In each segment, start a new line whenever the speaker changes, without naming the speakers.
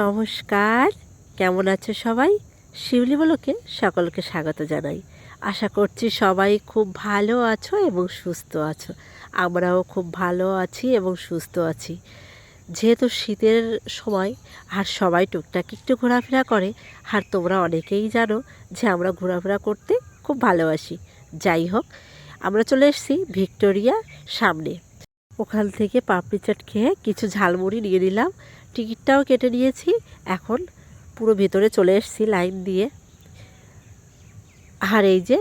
নমস্কার। কেমন আছো সবাই? শিউলি বলকে সকলকে স্বাগত জানাই। আশা করছি সবাই খুব ভালো আছো এবং সুস্থ আছো। আমরাও খুব ভালো আছি এবং সুস্থ আছি। যেহেতু শীতের সময়, আর সবাই টুকটাক একটু ঘোরাফেরা করে, আর তোমরা অনেকেই জানো যে আমরা ঘোরাফেরা করতে খুব ভালোবাসি। যাই হোক, আমরা চলে এসেছি ভিক্টোরিয়া সামনে। ওখান থেকে পাপড়ি চাট খেয়ে কিছু ঝালমুড়ি নিয়ে নিলাম। টিকিটটাও কেটে নিয়েছি। এখন পুরো ভেতরে চলে এসেছি লাইন দিয়ে। আর এই যে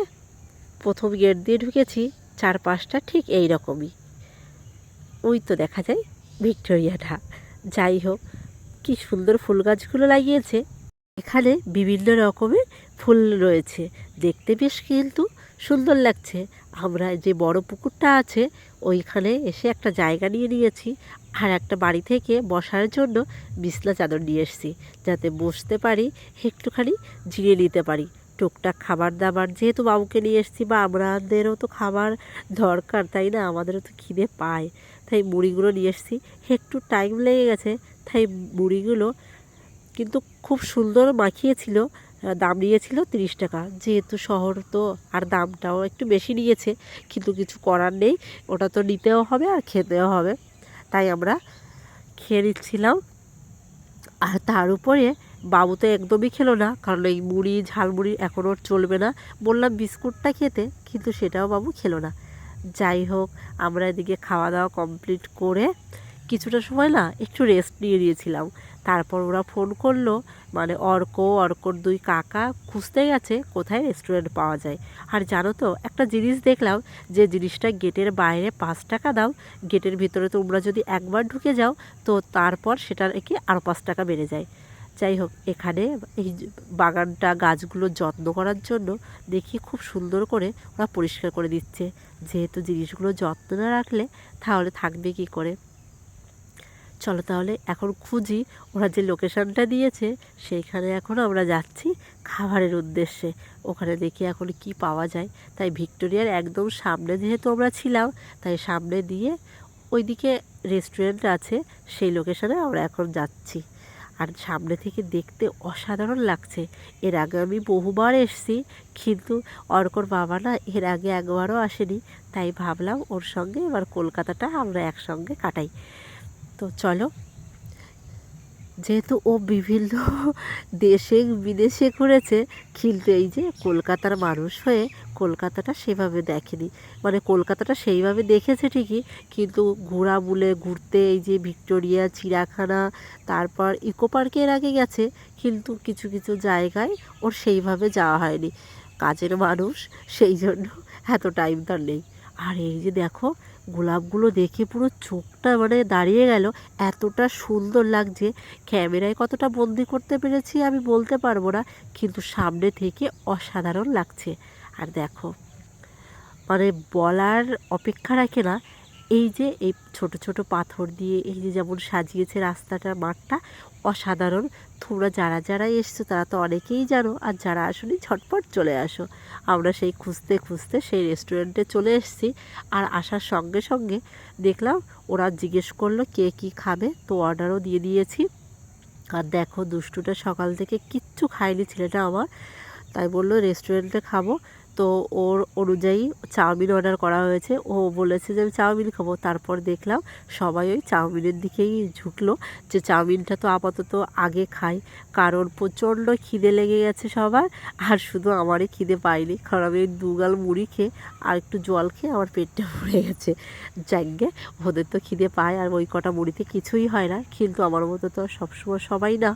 প্রথম গেট দিয়ে ঢুকেছি, চারপাশটা ঠিক এই রকমই ওই তো দেখা যায় ভিক্টোরিয়াটা। যাই হোক, কি সুন্দর ফুল গাছগুলো লাগিয়েছে। এখানে বিভিন্ন রকমের ফুল রয়েছে। দেখতে বেশ কিন্তু সুন্দর লাগছে। আমরা যে বড় পুকুরটা আছে, ওইখানে এসে একটা জায়গা নিয়ে নিয়েছি। আর একটা বাড়ি থেকে বসার জন্য বিছনা চাদর নিয়ে এসেছি, যাতে বসতে পারি, একটুখানি জিরিয়ে নিতে পারি। টুকটাক খাবার দাবার যেহেতু বাবুকে নিয়ে এসেছি, বা আমাদেরও তো খাবার দরকার, তাই না? আমাদেরও তো খিদে পায়। তাই মুড়িগুলো নিয়ে এসেছি। একটু টাইম লেগে গেছে, তাই মুড়িগুলো কিন্তু খুব সুন্দর মাখিয়েছিল, দাম নিয়েছিল তিরিশ টাকা। যেহেতু শহর তো আর দামটাও একটু বেশি নিয়েছে, কিন্তু কিছু করার নেই। ওটা তো নিতেও হবে আর খেতেও হবে। তাই আমরা খেয়ে নিচ্ছিলাম। আর তার উপরে বাবু তো একদমই খেলো না, কারণ এই মুড়ি, ঝালমুড়ি এখন ওর চলবে না। বললাম বিস্কুটটা খেতে, কিন্তু সেটাও বাবু খেলো না। যাই হোক, আমরা এদিকে খাওয়া দাওয়া কমপ্লিট করে কিছুটা সময় না একটু রেস্ট নিয়ে নিয়েছিলাম। তারপর ওরা ফোন করল মানে অর্ক, অর্কর দুই কাকা খুঁজতে গেছে কোথায় রেস্টুরেন্ট পাওয়া যায়। আর জানো তো, একটা জিনিস দেখলাম যে জিনিসটা গেটের বাইরে পাঁচ টাকা দাও গেটের ভিতরে তোমরা যদি একবার ঢুকে যাও, তো তারপর সেটার একে আরও পাঁচ টাকা বেড়ে যায়। যাই হোক, এখানে এই বাগানটা গাছগুলো যত্ন করার জন্য দেখি খুব সুন্দর করে ওরা পরিষ্কার করে দিচ্ছে। যেহেতু জিনিসগুলো যত্ন না রাখলে তাহলে থাকবে কি করে? চলো তাহলে এখন খুঁজি ওরা যে লোকেশনটা দিয়েছে, সেইখানে এখন আমরা যাচ্ছি খাবারের উদ্দেশ্যে। ওখানে দেখি এখন কি পাওয়া যায়। তাই ভিক্টোরিয়ার একদম সামনে যেহেতু আমরা ছিলাম, তাই সামনে দিয়ে ওইদিকে রেস্টুরেন্ট আছে, সেই লোকেশনে আমরা এখন যাচ্ছি। আর সামনে থেকে দেখতে অসাধারণ লাগছে। এর আগে আমি বহুবার এসছি, কিন্তু অর্কর বাবা না এর আগে একবারও আসেনি। তাই ভাবলাম ওর সঙ্গে এবার কলকাতাটা আমরা একসঙ্গে কাটাই। তো চলো। যেহেতু ও বিভিন্ন দেশে, বিদেশে ঘুরেছে, কিন্তু এই যে কলকাতার মানুষ হয়ে কলকাতাটা সেভাবে দেখেনি। মানে কলকাতাটা সেইভাবে দেখেছে ঠিকই, কিন্তু ঘোরা বুলে ঘুরতে এই যে ভিক্টোরিয়া চিড়াখানা তারপর ইকো পার্কে এর আগে গেছে, কিন্তু কিছু কিছু জায়গায় ওর সেইভাবে যাওয়া হয়নি। কাজের মানুষ, সেই জন্য এত টাইম তার নেই। আর এই যে দেখো গোলাপগুলো দেখে পুরো চোখটা মানে দাঁড়িয়ে গেল। এতটা সুন্দর লাগছে। ক্যামেরায় কতটা বন্দি করতে পেরেছি আমি বলতে পারব না, কিন্তু সামনে থেকে অসাধারণ লাগছে। আর দেখো মানে বলার অপেক্ষা রাখে না এই যে, এই ছোট ছোট পাথর দিয়ে এই যে যেমন সাজিয়েছে রাস্তাটা, মাঠটা, অসাধারণ। তোমরা যারা যারা এসছো, তারা তো অনেকেই জানো। আর যারা আসনি, ঝটপট চলে আসো। আমরা সেই খুঁজতে খুঁজতে সেই রেস্টুরেন্টে চলে এসেছি। আর আসার সঙ্গে সঙ্গে দেখলাম ওরা জিজ্ঞেস করল, কে কী খাবে? তো অর্ডারও দিয়ে দিয়েছি। আর দেখো, দুষ্টুটা সকাল থেকে কিচ্ছু খায়নি, ছেলেটা আমার। তাই বলল রেস্টুরেন্টে খাব। তো ওর অনুযায়ী চাউমিন অর্ডার করা হয়েছে। ও বলেছে যে, আমি চাউমিন খাব। তারপর দেখলাম সবাই ওই চাউমিনের দিকেই ঝুঁকলো যে, চাউমিনটা তো আপাতত আগে খাই। কারণ প্রচণ্ড খিদে লেগে গেছে সবার, আর শুধু আমারই খিদে পাইনি কারণ আমি দুগাল মুড়ি খেয়ে আর একটু জল খেয়ে আমার পেটটা ভরে গেছে। যাকে ওদের তো খিদে পায় আর ওই কটা মুড়িতে কিছুই হয় না। কিন্তু আমার মতো তো সবসময় সবাই না।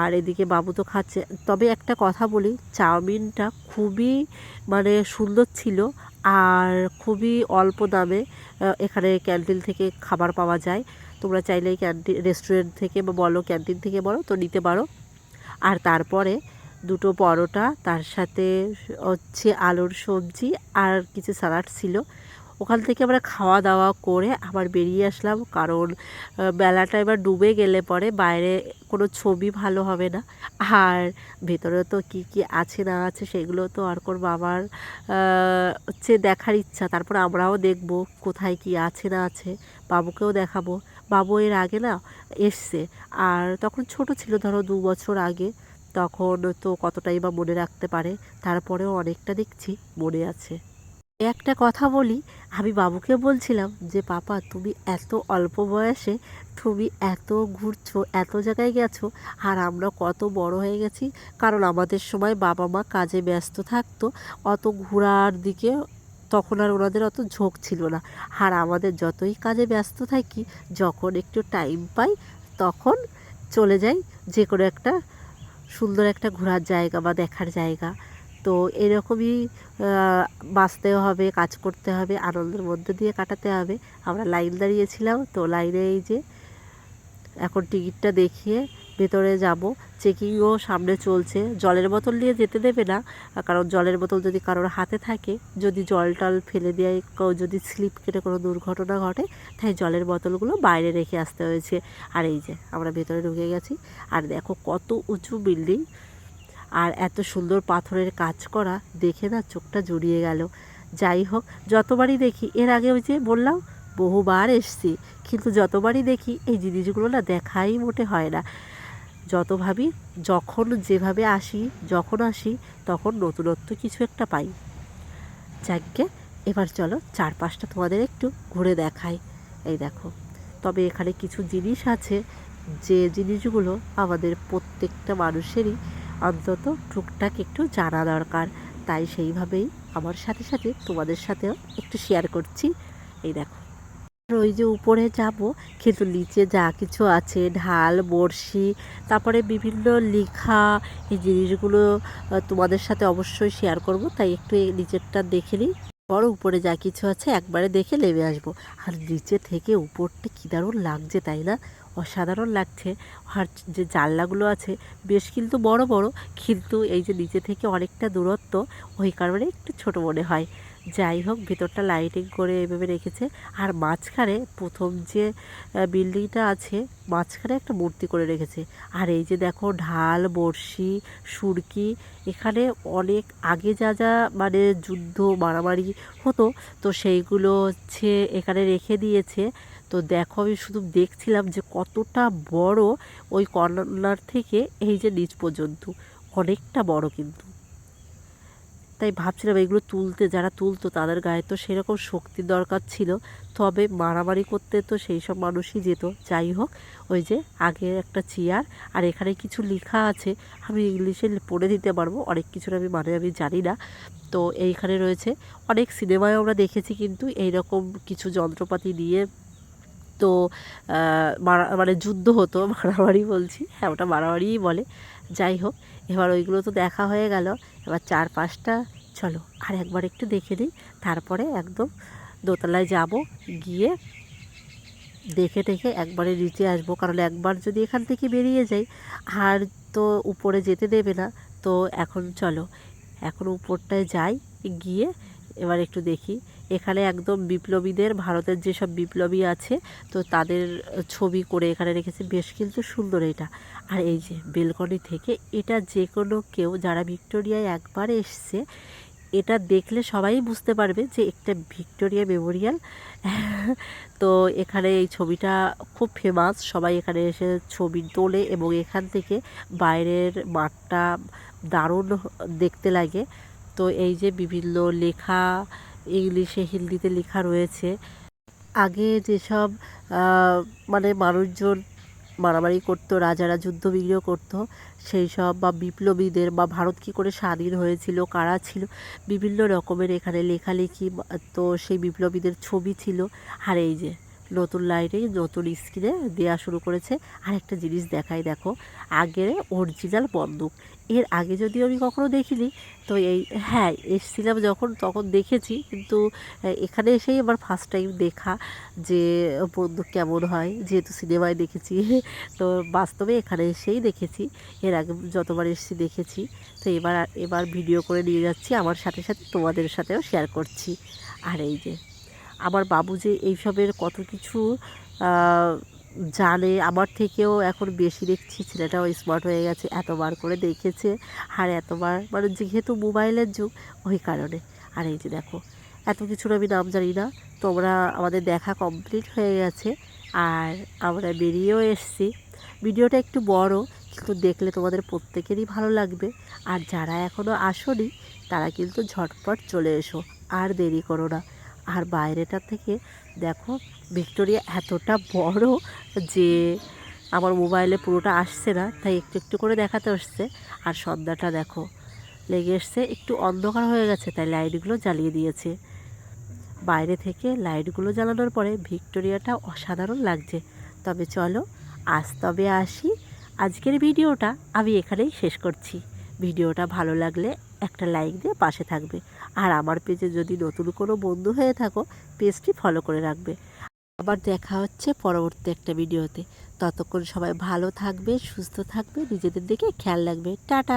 আর এদিকে বাবু তো খাচ্ছে। তবে একটা কথা বলি, চাউমিনটা খুবই মানে সুন্দর ছিল আর খুবই অল্প দামে এখানে ক্যান্টিন থেকে খাবার পাওয়া যায়। তোমরা চাইলে ক্যান্টিন রেস্টুরেন্ট থেকে বা বলো ক্যান্টিন থেকে বলো তো নিতে পারো। আর তারপরে দুটো পরোটা, তার সাথে হচ্ছে আলুর সবজি আর কিছু স্যালাড ছিল। ওখান থেকে আমরা খাওয়া দাওয়া করে আবার বেরিয়ে আসলাম। কারণ বেলাটা এবার ডুবে গেলে পরে বাইরে কোনো ছবি ভালো হবে না। আর ভেতরে তো কি কি আছে না আছে সেগুলো তো আর কোন বাবার হচ্ছে দেখার ইচ্ছা। তারপর আমরাও দেখব কোথায় কি আছে না আছে, বাবুকেও দেখাবো। বাবু এর আগে না এসছে। আর তখন ছোট ছিল, ধরো দু বছর আগে। তখন তো কতটাই বা মনে রাখতে পারে, তারপরেও অনেকটা দেখছি মনে আছে। একটা কথা বলি, আমি বাবুকে বলছিলাম যে, পাপা, তুমি এত অল্প বয়সে, তুমি এত ঘুরছো, এত জায়গায় গেছো, আর আমরা কত বড় হয়ে গেছি। কারণ আমাদের সময় বাবা মা কাজে ব্যস্ত থাকতো, অত ঘোরার দিকে তখন আর ওনাদের অত ঝোঁক ছিল না। আর আমাদের যতই কাজে ব্যস্ত থাকি, যখন একটু টাইম পাই, তখন চলে যাই যে কোনো একটা সুন্দর একটা ঘোরার জায়গা বা দেখার জায়গা। তো এরকমই আহ, বাঁচতেও হবে কাজ করতে হবে আনন্দের মধ্যে দিয়ে কাটাতে হবে। আমরা লাইন দাঁড়িয়েছিলাম তো লাইনে এই যে এখন টিকিটটা দেখিয়ে ভেতরে যাব। চেকিংও সামনে চলছে। জলের বোতল নিয়ে যেতে দেবে না কারণ জলের বোতল যদি কারোর হাতে থাকে যদি জল টল ফেলে দেয় কেউ যদি স্লিপ কেটে কোনো দুর্ঘটনা ঘটে তাই জলের বোতলগুলো বাইরে রেখে আসতে হয়েছে। আর এই যে আমরা ভেতরে ঢুকে গেছি। আর দেখো কত উঁচু বিল্ডিং আর এত সুন্দর পাথরের কাজ করা দেখে না চোখটা জুড়িয়ে গেল। যাই হোক, যতবারই দেখি, এর আগে ওই যে বললাম, বহুবার এসছি, কিন্তু যতবারই দেখি, এই জিনিসগুলো না দেখাই মোটে হয় না। যত ভাবি, যখন যেভাবে আসি, যখন আসি, তখন নতুনত্ব কিছু একটা পাই। যাকে এবার চলো চারপাশটা তোমাদের একটু ঘুরে দেখাই। এই দেখো, তবে এখানে কিছু জিনিস আছে, যে জিনিসগুলো আমাদের প্রত্যেকটা মানুষেরই অন্তত টুকটাক একটু জানা দরকার। তাই সেইভাবেই আমার সাথে সাথে তোমাদের সাথেও একটু শেয়ার করছি। এই দেখো। আর ওই যে উপরে যাব, কিন্তু নিচে যা কিছু আছে, ঢাল, বড়শি, তারপরে বিভিন্ন লেখা, এই জিনিসগুলো তোমাদের সাথে অবশ্যই শেয়ার করব। তাই একটু নিচেরটা দেখে নিই। বড় উপরে যা কিছু আছে একবারে দেখে নেমে আসব। আর নিচে থেকে উপরটা কী দারুণ লাগছে, তাই না? অসাধারণ লাগছে। আর যে জানলাগুলো আছে, বেশ কিন্তু বড় বড়, কিন্তু এই যে নিচে থেকে অনেকটা দূরত্ব, ওই কারণে একটু ছোট মনে হয়। যাই হোক, ভেতরটা লাইটিং করে এভাবে রেখেছে। আর মাঝখানে প্রথম যে বিল্ডিংটা আছে, মাঝখানে একটা মূর্তি করে রেখেছে। আর এই যে দেখো, ঢাল, বড়শি, সুরকি, এখানে অনেক আগে যা যা মানে যুদ্ধ, মারামারি হতো, তো সেইগুলো হচ্ছে এখানে রেখে দিয়েছে। তো দেখো, আমি শুধু দেখছিলাম যে কতটা বড় ওই কর্নার থেকে এই যে নিচ পর্যন্ত। অনেকটা বড় কিন্তু। তাই ভাবছিলাম এগুলো তুলতে, যারা তুলতো তাদের গায়ে তো সেরকম শক্তির দরকার ছিল। তবে মারামারি করতে তো সেই সব মানুষই যেত। যাই হোক, ওই যে আগে একটা চেয়ার আর এখানে কিছু লেখা আছে। আমি ইংলিশে পড়ে দিতে পারব, অনেক কিছুর আমি মানে আমি জানি না। তো এইখানে রয়েছে, অনেক সিনেমায় আমরা দেখেছি কিন্তু এইরকম কিছু যন্ত্রপাতি দিয়ে তো মারা মানে যুদ্ধ হতো, মারামারি বলছি। হ্যাঁ ওটা মারামারিই বলে। যাই হোক এবার ওইগুলো তো দেখা হয়ে গেল। এবার চার পাঁচটা, চলো আর একবার একটু দেখে নিই তারপরে একদম দোতলায় যাব, গিয়ে দেখে দেখে একবারে নিচে আসব। কারণ একবার যদি এখান থেকে বেরিয়ে যাই, আর তো উপরে যেতে দেবে না। তো এখন চলো, এখন উপরটায় যাই, গিয়ে এবার একটু দেখি এখানে একদম বিপ্লবীদের, ভারতের যেসব বিপ্লবী আছে, তো তাদের ছবি করে এখানে রেখেছে। বেশ কিন্তু সুন্দর এটা। আর এই যে বেলকনি থেকে, এটা যে কোনো কেউ, যারা ভিক্টোরিয়ায় একবার এসছে, এটা দেখলে সবাই বুঝতে পারবে যে একটা ভিক্টোরিয়া মেমোরিয়াল। তো এখানে এই ছবিটা খুব ফেমাস সবাই এখানে এসে ছবি তোলে এবং এখান থেকে বাইরের মাঠটা দারুণ দেখতে লাগে। তো এই যে বিভিন্ন লেখা ইংলিশে হিন্দিতে লেখা রয়েছে। আগে যেসব মানে মানুষজন মারামারি করতো, রাজারা যুদ্ধ বিগ্রহ করতো, সেই সব বা বিপ্লবীদের বা ভারত কী করে স্বাধীন হয়েছিল, কারা ছিল, বিভিন্ন রকমের এখানে লেখালেখি, তো সেই বিপ্লবীদের ছবি ছিল। আর এই যে নতুন লাইনে নতুন স্ক্রিনে দেওয়া শুরু করেছে। আর একটা জিনিস দেখাই, দেখো, আগের অরিজিনাল বন্দুক। এর আগে যদিও আমি কখনো দেখিনি, তো এই হ্যাঁ এসছিলাম যখন, তখন দেখেছি, কিন্তু এখানে এসেই আবার ফার্স্ট টাইম দেখা যে বন্দুক কেমন হয়। যেহেতু সিনেমায় দেখেছি, তো বাস্তবে এখানে এসেই দেখেছি। এর আগে যতবার এসেছি, দেখেছি। তো এবার এবার ভিডিও করে নিয়ে যাচ্ছি। আমার সাথে সাথে তোমাদের সাথেও শেয়ার করছি। আর এই যে আমার বাবু যে এইসবের কত কিছু জানে, আমার থেকেও এখন বেশি দেখছি, ছেলেটাও স্মার্ট হয়ে গেছে, এতবার করে দেখেছে, আর এতবার মানে যেহেতু মোবাইলের যুগ, ওই কারণে। আর এই যে দেখো, এত কিছুর আমি নাম জানি না, তোমরা আমাদের দেখা কমপ্লিট হয়ে গেছে, আর আমরা বেরিয়েও এসছি। ভিডিওটা একটু বড়, কিন্তু দেখলে তোমাদের প্রত্যেকেরই ভালো লাগবে। আর যারা এখনও আসোনি, তারা কিন্তু ঝটপট চলে এসো, আর দেরি করো না। আর বাইরেটা থেকে দেখো, ভিক্টোরিয়া এতটা বড় যে আমার মোবাইলে পুরোটা আসছে না, তাই একটু একটু করে দেখাতে আসছে। আর সন্ধ্যাটা দেখো, লেগে এসছে, একটু অন্ধকার হয়ে গেছে, তাই লাইটগুলো জ্বালিয়ে দিয়েছে। বাইরে থেকে লাইটগুলো জ্বালানোর পরে ভিক্টোরিয়াটা অসাধারণ লাগছে। তবে চলো, আজ তবে আসি। আজকের ভিডিওটা আমি এখানেই শেষ করছি। ভিডিওটা ভালো লাগলে একটা লাইক দিয়ে পাশে থাকবে। আর আমার পেজে যদি নতুন কোনো বন্ধু হয়ে থাকো, পেজটি ফলো করে রাখবে। আবার দেখা হচ্ছে পরবর্তী একটা ভিডিওতে। ততক্ষণ সবাই ভালো থাকবে, সুস্থ থাকবে, নিজেদের দিকে খেয়াল রাখবে। টাটা!